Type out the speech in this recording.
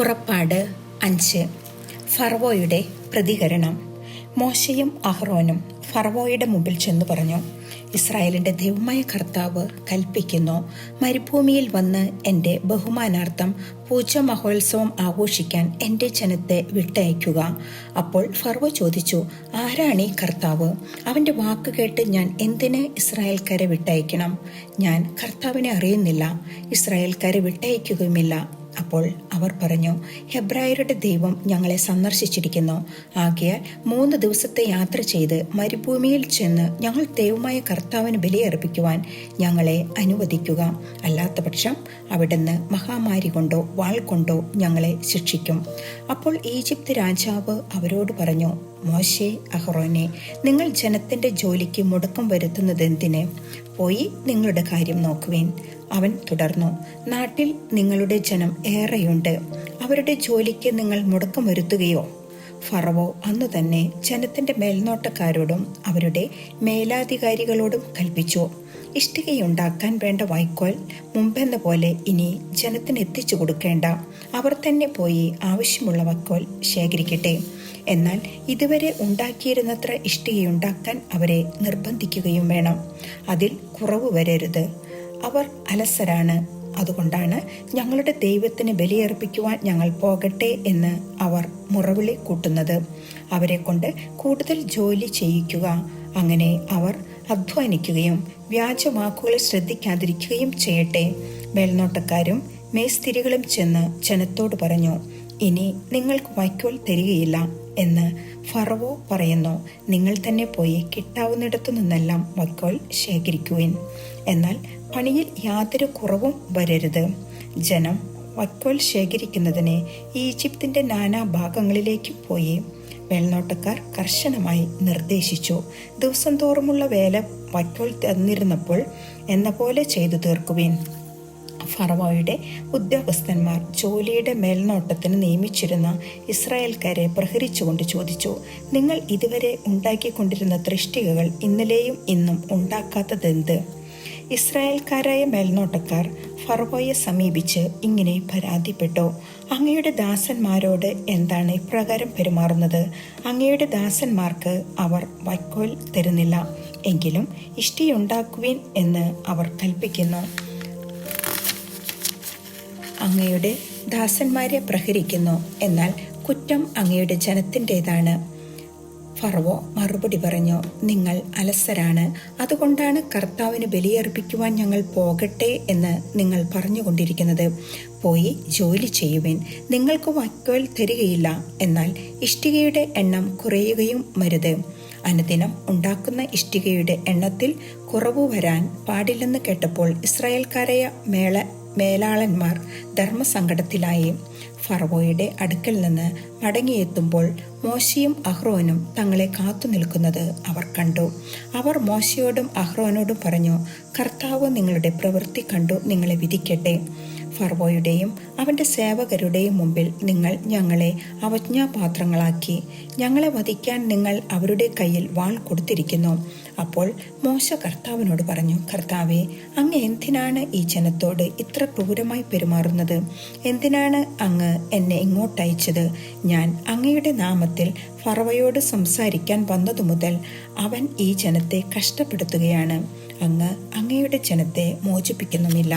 പുറപ്പാട് അഞ്ച്. ഫർവോയുടെ പ്രതികരണം. മോശയും അഹ്റോനും ഫർവോയുടെ മുമ്പിൽ ചെന്നു പറഞ്ഞു ഇസ്രായേലിന്റെ ദൈവമായ കർത്താവ് കൽപ്പിക്കുന്നു മരുഭൂമിയിൽ വന്ന് എന്റെ ബഹുമാനാർത്ഥം പൂജ മഹോത്സവം ആഘോഷിക്കാൻ എന്റെ ജനത്തെ വിട്ടയക്കുക. അപ്പോൾ ഫർവ ചോദിച്ചു ആരാണ് ഈ കർത്താവ്? അവന്റെ വാക്ക് കേട്ട് ഞാൻ എന്തിന് ഇസ്രായേൽക്കാരെ വിട്ടയക്കണം? ഞാൻ കർത്താവിനെ അറിയുന്നില്ല ഇസ്രായേൽക്കാരെ വിട്ടയക്കുകയുമില്ല. അപ്പോൾ അവർ പറഞ്ഞു ഹെബ്രായരുടെ ദൈവം ഞങ്ങളെ സന്ദർശിച്ചിരിക്കുന്നു. ആകയാൽ മൂന്ന് ദിവസത്തെ യാത്ര ചെയ്ത് മരുഭൂമിയിൽ ചെന്ന് ഞങ്ങൾ ദൈവമായ കർത്താവിന് ബലിയർപ്പിക്കുവാൻ ഞങ്ങളെ അനുവദിക്കുക. അല്ലാത്തപക്ഷം അവിടുന്ന് മഹാമാരി കൊണ്ടോ വാൾ കൊണ്ടോ ഞങ്ങളെ ശിക്ഷിക്കും. അപ്പോൾ ഈജിപ്ത് രാജാവ് അവരോട് പറഞ്ഞു മോശെ അഹ്റോനെ നിങ്ങൾ ജനത്തിന്റെ ജോലിക്ക് മുടക്കം വരുത്തുന്നത് വരുത്തുന്നതെന്തിന്? പോയി നിങ്ങളുടെ കാര്യം നോക്കുവേൻ. അവൻ തുടർന്നു നാട്ടിൽ നിങ്ങളുടെ ജനം ഏറെയുണ്ട്. അവരുടെ ജോലിക്ക് നിങ്ങൾ മുടക്കം വരുത്തുകയോ? ഫറവോ അന്നു തന്നെ ജനത്തിന്റെ മേൽനോട്ടക്കാരോടും അവരുടെ മേലാധികാരികളോടും കൽപ്പിച്ചു. ഇഷ്ടികയുണ്ടാക്കാൻ വേണ്ട വൈക്കോൽ മുമ്പെന്ന പോലെ ഇനി ജനത്തിന് എത്തിച്ചു കൊടുക്കേണ്ട. അവർ തന്നെ പോയി ആവശ്യമുള്ള വൈക്കോൽ ശേഖരിക്കട്ടെ. എന്നാൽ ഇതുവരെ ഉണ്ടാക്കിയിരുന്നത്ര ഇഷ്ടികയുണ്ടാക്കാൻ അവരെ നിർബന്ധിക്കുകയും വേണം. അതിൽ കുറവ് വരരുത്. അവർ അലസരാണ്. അതുകൊണ്ടാണ് ഞങ്ങളുടെ ദൈവത്തിന് ബലിയർപ്പിക്കുവാൻ ഞങ്ങൾ പോകട്ടെ എന്ന് അവർ മുറവിളി കൂട്ടുന്നത്. അവരെ കൊണ്ട് കൂടുതൽ ജോലി ചെയ്യിക്കുക. അങ്ങനെ അവർ അധ്വാനിക്കുകയും വ്യാജവാക്കുകൾ ശ്രദ്ധിക്കാതിരിക്കുകയും ചെയ്യട്ടെ. മേൽനോട്ടക്കാരും മേസ്തിരികളും ചെന്ന് ജനത്തോട് പറഞ്ഞു ഇനി നിങ്ങൾക്ക് വൈക്കോൽ തരികയില്ല. എന്ന് ഫറവോ പറയുന്നു. നിങ്ങൾ തന്നെ പോയി കിട്ടാവുന്നിടത്തു നിന്നെല്ലാം വൈക്കോൽ ശേഖരിക്കുവിൻ. എന്നാൽ പണിയിൽ യാതൊരു കുറവും വരരുത്. ജനം വൈക്കോൽ ശേഖരിക്കുന്നതിന് ഈജിപ്തിന്റെ നാനാ ഭാഗങ്ങളിലേക്ക് പോയി മേൽനോട്ടക്കാർ കർശനമായി നിർദ്ദേശിച്ചു. ദിവസം തോറുമുള്ള വേല വൈക്കോൽ തന്നിരുന്നപ്പോൾ എന്ന പോലെ ചെയ്തു തീർക്കുവിൻ. ഫറവോയുടെ ഉദ്യോഗസ്ഥന്മാർ ജോലിയുടെ മേൽനോട്ടത്തിന് നിയമിച്ചിരുന്ന ഇസ്രായേൽക്കാരെ പ്രഹരിച്ചുകൊണ്ട് ചോദിച്ചു നിങ്ങൾ ഇതുവരെ ഉണ്ടാക്കിക്കൊണ്ടിരുന്ന ദൃഷ്ടികകൾ ഇന്നലെയും ഇന്നും ഉണ്ടാക്കാത്തതെന്ത്? ഇസ്രായേൽക്കാരായ മേൽനോട്ടക്കാർ ഫറവോയെ സമീപിച്ച് ഇങ്ങനെ പരാതിപ്പെട്ടു അങ്ങയുടെ ദാസന്മാരോട് എന്താണ് ഇപ്രകാരം പെരുമാറുന്നത്? അങ്ങയുടെ ദാസന്മാർക്ക് അവർ വൈക്കോൽ തരുന്നില്ല എങ്കിലും ഇഷ്ടിയുണ്ടാക്കുവിൻ എന്ന് അവർ കൽപ്പിക്കുന്നു. അങ്ങയുടെ ദാസന്മാരെ പ്രഹരിക്കുന്നു. എന്നാൽ കുറ്റം അങ്ങയുടെ ജനത്തിന്റെതാണ്. ഫറവോ മറുപടി പറഞ്ഞു നിങ്ങൾ അലസരാണ്. അതുകൊണ്ടാണ് കർത്താവിന് ബലിയർപ്പിക്കുവാൻ ഞങ്ങൾ പോകട്ടെ എന്ന് നിങ്ങൾ പറഞ്ഞുകൊണ്ടിരിക്കുന്നത്. പോയി ജോലി ചെയ്യുവിൻ. നിങ്ങൾക്ക് വാക്കുകൾ തരികയില്ല. എന്നാൽ ഇഷ്ടികയുടെ എണ്ണം കുറയുകയും മരുത്. അനുദിനം ഉണ്ടാക്കുന്ന ഇഷ്ടികയുടെ എണ്ണത്തിൽ കുറവ് വരാൻ പാടില്ലെന്ന് കേട്ടപ്പോൾ ഇസ്രായേൽക്കാരായ മേള മേലാളന്മാർ ധർമ്മസങ്കടത്തിലായി ഫറവോയുടെ അടുക്കൽ നിന്ന് മടങ്ങിയെത്തുമ്പോൾ മോശയും അഹ്റോനും തങ്ങളെ കാത്തു നിൽക്കുന്നത് അവർ കണ്ടു. അവർ മോശയോടും അഹ്റോനോടും പറഞ്ഞു കർത്താവ് നിങ്ങളുടെ പ്രവൃത്തി കണ്ടു നിങ്ങളെ വിധിക്കട്ടെ. ഫർവോയുടെയും അവന്റെ സേവകരുടെയും മുമ്പിൽ നിങ്ങൾ ഞങ്ങളെ അവജ്ഞാപാത്രങ്ങളാക്കി. ഞങ്ങളെ വധിക്കാൻ നിങ്ങൾ അവരുടെ കയ്യിൽ വാൾ കൊടുത്തിരിക്കുന്നു. അപ്പോൾ മോശ കർത്താവിനോട് പറഞ്ഞു കർത്താവെ അങ്ങ് എന്തിനാണ് ഈ ജനത്തോട് ഇത്ര ക്രൂരമായി പെരുമാറുന്നത്? എന്തിനാണ് അങ്ങ് എന്നെ ഇങ്ങോട്ടയച്ചത്? ഞാൻ അങ്ങയുടെ നാമത്തിൽ ഫറവയോട് സംസാരിക്കാൻ വന്നതു മുതൽ അവൻ ഈ ജനത്തെ കഷ്ടപ്പെടുത്തുകയാണ്. അങ്ങ് അങ്ങയുടെ ജനത്തെ മോചിപ്പിക്കുന്നുമില്ല.